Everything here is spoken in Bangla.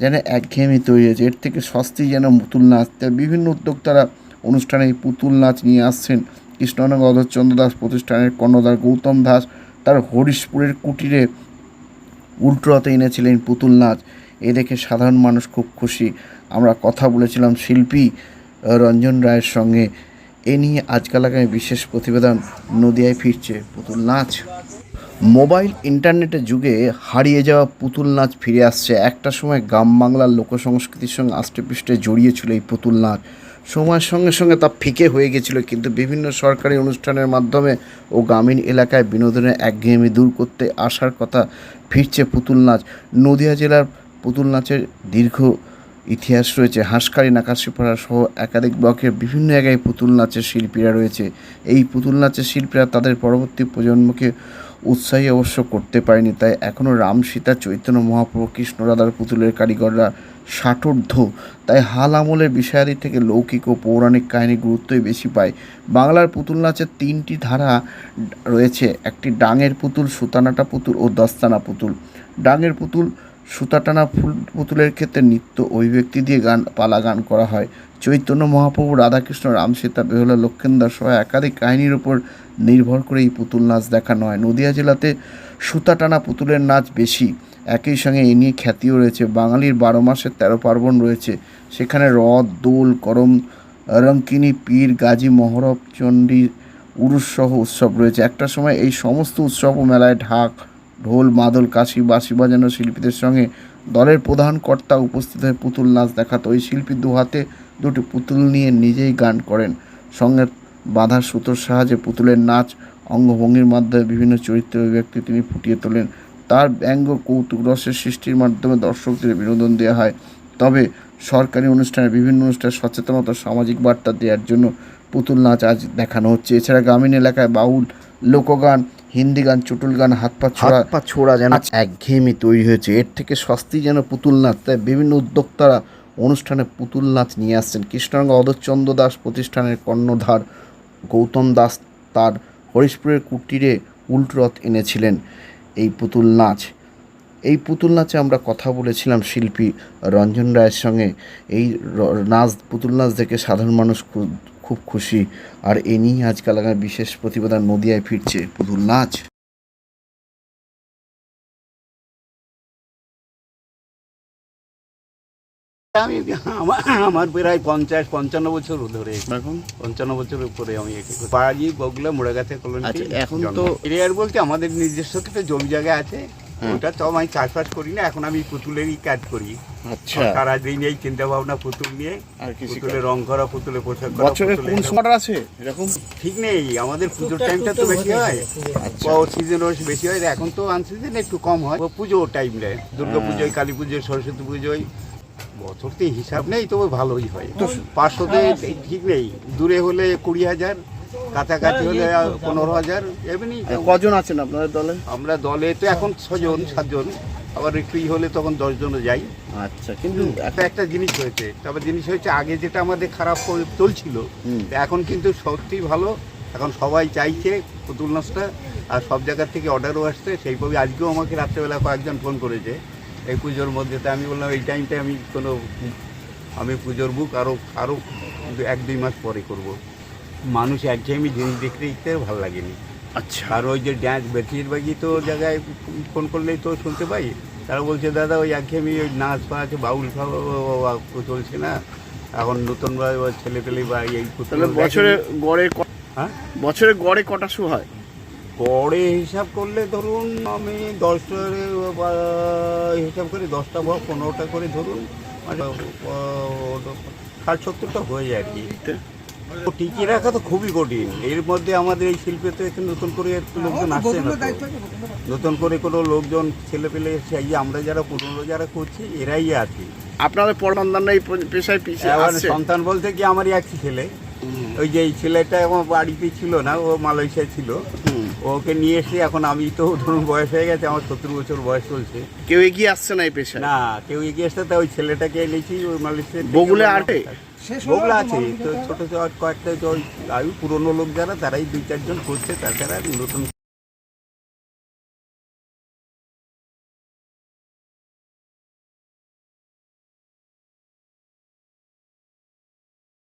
যেন একঘেয়েমি তৈরি হয়েছে। এর থেকে সস্তি যেন পুতুল নাচ। বিভিন্ন উদ্যোক্তারা অনুষ্ঠানে এই পুতুল নাচ নিয়ে আসছেন। কৃষ্ণনগর অধরচন্দ্র দাস প্রতিষ্ঠানের কর্ণধার গৌতম দাস তার হরিশপুরের কুটিরে উল্টোতে এনেছিলেন পুতুল নাচ। এ দেখে সাধারণ মানুষ খুব খুশি। আমরা কথা বলেছিলাম শিল্পী রঞ্জন রায়ের সঙ্গে। এ নিয়ে আজকাল আগামী বিশেষ প্রতিবেদন। নদিয়ায় ফিরছে পুতুল নাচ। মোবাইল ইন্টারনেটের যুগে হারিয়ে যাওয়া পুতুল নাচ ফিরে আসছে। একটা সময় গ্রাম বাংলার লোকসংস্কৃতির সঙ্গে আষ্টেপৃষ্টে জড়িয়েছিল এই পুতুল নাচ। সময়ের সঙ্গে সঙ্গে তা ফিকে হয়ে গেছিল, কিন্তু বিভিন্ন সরকারি অনুষ্ঠানের মাধ্যমে ও গ্রামীণ এলাকায় বিনোদনের একঘেয়েমি দূর করতে আসার কথা ফিরছে পুতুল নাচ। নদিয়া জেলার পুতুল নাচের দীর্ঘ ইতিহাস রয়েছে। হাঁসকারি নাকাশিপাড়া সহ একাধিক ব্লকের বিভিন্ন জায়গায় পুতুল নাচের শিল্পীরা রয়েছে। এই পুতুল নাচের শিল্পীরা তাদের পরবর্তী প্রজন্মকে উৎসাহী অবশ্য করতে পারেনি, তাই এখনও রাম সীতা, চৈতন্য মহাপ্রভু, কৃষ্ণ রাধার পুতুলের কারিগররা ষাটোর্ধ। তাই হাল আমলের বিষয়াদি থেকে লৌকিক ও পৌরাণিক কাহিনী গুরুত্বই বেশি পায়। বাংলার পুতুল নাচের তিনটি ধারা রয়েছে, একটি ডাঙের পুতুল, সুতানাটা পুতুল ও দস্তানা পুতুল। ডাঙের পুতুল সুতাটানা ফুল পুতুলের ক্ষেত্রে নৃত্য অভিব্যক্তি দিয়ে গান, পালা গান করা হয়। চৈতন্য মহাপ্রভু রাধাকৃষ্ণ, রাম সীতা, বেহুলা লক্ষেন্দর সহ একাধিক কাহিনীর উপর নির্ভর করে এই পুতুল নাচ দেখানো হয়। নদিয়া জেলাতে সুতা টানা পুতুলের নাচ বেশি। একই সঙ্গে এ নিয়ে খ্যাতিও রয়েছে। বাঙালির বারো মাসের তেরো পার্বণ রয়েছে। সেখানে রথ দোল, করম, রঙ্কিনী, পীর, গাজী, মহরব, চণ্ডী উরুষ সহ উৎসব রয়েছে। একটা সময় এই সমস্ত উৎসব মেলায় ঢাক ঢোল, মাদল, কাশি, বাঁশি বাজানো শিল্পীদের সঙ্গে দলের প্রধান কর্তা উপস্থিত হয়ে পুতুল নাচ দেখাতো। ওই শিল্পী দু হাতে দুটি পুতুল নিয়ে নিজেই গান করেন। সঙ্গে বাঁধার সুতোর সাহায্যে পুতুলের নাচ অঙ্গভঙ্গির মাধ্যমে বিভিন্ন চরিত্র অভিব্যক্তি তিনি ফুটিয়ে তোলেন। তার ব্যঙ্গ কৌতুক রসের সৃষ্টির মাধ্যমে দর্শকদের বিনোদন দেওয়া হয়। তবে সরকারি অনুষ্ঠানে বিভিন্ন অনুষ্ঠানে সচেতনতা সামাজিক বার্তা দেওয়ার জন্য পুতুল নাচ আজ দেখানো হচ্ছে। এছাড়া গ্রামীণ এলাকায় বাউল লোকগান হিন্দি গান চুটুল গান হাত পা ছোড়া হাত পা ছোড়া যেন একঘেয়েমি তৈরি হয়েছে। এর থেকে সস্তি যেন পুতুল নাচ তাই বিভিন্ন উদ্যোক্তারা অনুষ্ঠানে পুতুল নাচ নিয়ে আসছেন। কৃষ্ণাঙ্গ অধরচন্দ্র দাস প্রতিষ্ঠানের কর্ণধার গৌতম দাস তার হরিশপুরের কুটিরে উল্টরথ এনেছিলেন এই পুতুল নাচ এই পুতুল নাচে আমরা কথা বলেছিলাম শিল্পী রঞ্জন রায়ের সঙ্গে। এই নাচ পুতুল নাচ দেখে সাধারণ মানুষ খুব খুশি। আর এ নিয়ে আজকাল আগামী বিশেষ প্রতিবেদন নদিয়ায় ফিরছে। পুতুল নাচ। আমি আমার আমার প্রায় পঞ্চাশ পঞ্চান্ন বছর ধরে। এখন? পঞ্চান্ন বছর উপরে আমি। বাড়ি বগলা মুড়াগাছে কলোনি আচ্ছা, এখন তো- এরিয়ার বলতে আমাদের নিজস্ব কিছু জমি জায়গা আছে। ওটা তো আমি চাষবাস করি না এখন আমি পুতুলেরই কাজ করি। আচ্ছা। সারাদিন এই চিন্তা ভাবনা পুতুল নিয়ে কৃষি পুতুলে রং করা পুতুলে পোশাক করা কোন সময়টা আছে এরকম? ঠিক নেই আমাদের পুজোর টাইমটা তো বেশি হয় আচ্ছা। সিজন বেশি হয় এখন তো আনসিজন একটু কম হয়। ও পুজো টাইমটা দুর্গা পুজোয় কালী পুজোয় সরস্বতী পুজোয় বছরতে হিসাব নেই তবে ভালোই হয়। পাঁচশোতে ঠিক নেই দূরে হলে কুড়ি হাজার কাছাকাছি হলে পনেরো হাজার এমনি কজন আছেন আপনাদের দলে? আমরা দলে তো এখন ছজন সাতজন। আবার একটু ই হলে তখন দশজনও যাই। আচ্ছা কিন্তু একটা একটা জিনিস হয়েছে। তবে জিনিস হয়েছে আগে যেটা আমাদের খারাপ চলছিল এখন কিন্তু সত্যি ভালো। এখন সবাই চাইছে পুতুল নাচটা আর সব জায়গার থেকে অর্ডারও আসছে। সেইভাবে আজকেও আমাকে রাত্রেবেলা কয়েকজন ফোন করেছে। এই পুজোর মধ্যে তো আমি বললাম এই টাইমটা আমি কোনো আমি পুজোর বুক আরও আরও এক দুই মাস পরে করব। মানুষ একঘেয়েমি জিনিস দেখতে দেখতে ভালো লাগেনি। আচ্ছা। আর ওই যে ড্যান্স বেশিরভাগই তো জায়গায় ফোন করলেই তো শুনতে পাই। তারা বলছে দাদা ওই একঘেয়েমি ওই নাচ ফাচ বাউল ফাউল চলছে না। এখন নতুন ছেলে পেলে বা এই বছরে গড়ে হ্যাঁ? বছরে গড়ে কটা শো হয়? গড়ে হিসাব করলে ধরুন আমি দশটা বা হিসাব করে দশটা বা পনেরোটা করে ধরুন। মানে, ষাট সত্তরটা হয়ে যায় আর কি। টিকিয়ে রাখা তো খুবই কঠিন। এর মধ্যে আমাদের এই শিল্পে তো একটু নতুন করে একটু লোকজন আসছে না নতুন করে কোনো লোকজন ছেলে পেলে এই যে আমরা যারা পুরনো যারা করছি এরাই আছে। আপনাদের পরমান্দান এই পেশায় পিছিয়ে সন্তান বলতে কি আমারই এক ছেলে। ওই যে এই ছেলেটা আমার বাড়িতে ছিল না ও মালয়েশিয়া ছিল। ওকে নিয়ে এসে এখন আমি তো ধরুন বয়স হয়ে গেছে আমার সত্তর বছর বয়স চলছে। কেউ এগিয়ে আসছে না এই পেশা না কেউ এগিয়ে আসছে তা ওই ছেলেটাকে এনেছি ওই মালয়েশিয়া। বগুলে আটে? বগুলা আছে তো ছোট ছোট কয়েকটা ওই আয়ু পুরনো লোক যারা তারাই দুই চারজন করছে তাছাড়া নতুন